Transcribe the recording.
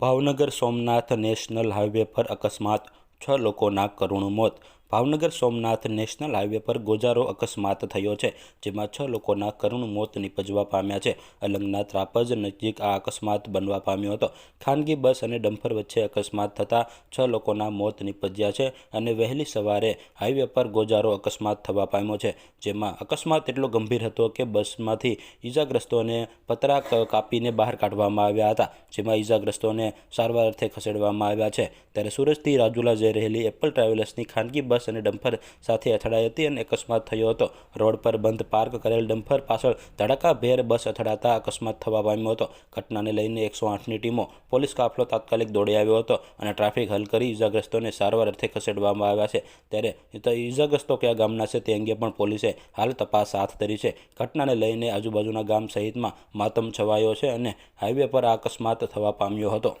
Bhavnagar Somnath national highway પર અકસ્માત છ લોકોના કરુણ મોત ભાવનગર સોમનાથ નેશનલ હાઈવે પર ગોજારો અકસ્માત થયો છે, જેમાં છ લોકોના કરુણ મોત નીપજવા પામ્યા છે. અલંગના ત્રાપજ નજીક આ અકસ્માત બનવા પામ્યો હતો. ખાનગી બસ અને ડમ્ફર વચ્ચે અકસ્માત થતાં છ લોકોના મોત નીપજ્યા છે અને વહેલી સવારે હાઈવે પર ગોજારો અકસ્માત થવા પામ્યો છે, જેમાં અકસ્માત એટલો ગંભીર હતો કે બસમાંથી ઈજાગ્રસ્તોને પતરા કાપીને બહાર કાઢવામાં આવ્યા હતા, જેમાં ઈજાગ્રસ્તોને સારવાર અર્થે ખસેડવામાં આવ્યા છે. ત્યારે સુરતથી રાજુલા જઈ રહેલી એપલ ટ્રાવેલર્સની ખાનગી બસ અને ડમ્ફર સાથે અથડાઈ હતી અને અકસ્માત થયો હતો. રોડ પર બંધ પાર્ક કરેલ ડમ્ફર પાછળ ધડાકાભેર બસ અથડાતા અકસ્માત થવા પામ્યો હતો. ઘટનાને લઈને એકસો આઠની ટીમો પોલીસ કાફલો તાત્કાલિક દોડી આવ્યો હતો અને ટ્રાફિક હલ કરી ઈજાગ્રસ્તોને સારવાર અર્થે ખસેડવામાં આવ્યા છે. ત્યારે તો ઈજાગ્રસ્તો કયા ગામના છે તે અંગે પણ પોલીસે હાલ તપાસ હાથ ધરી છે. ઘટનાને લઈને આજુબાજુના ગામ સહિતમાં માતમ છવાયો છે અને હાઈવે પર આ અકસ્માત થવા પામ્યો હતો.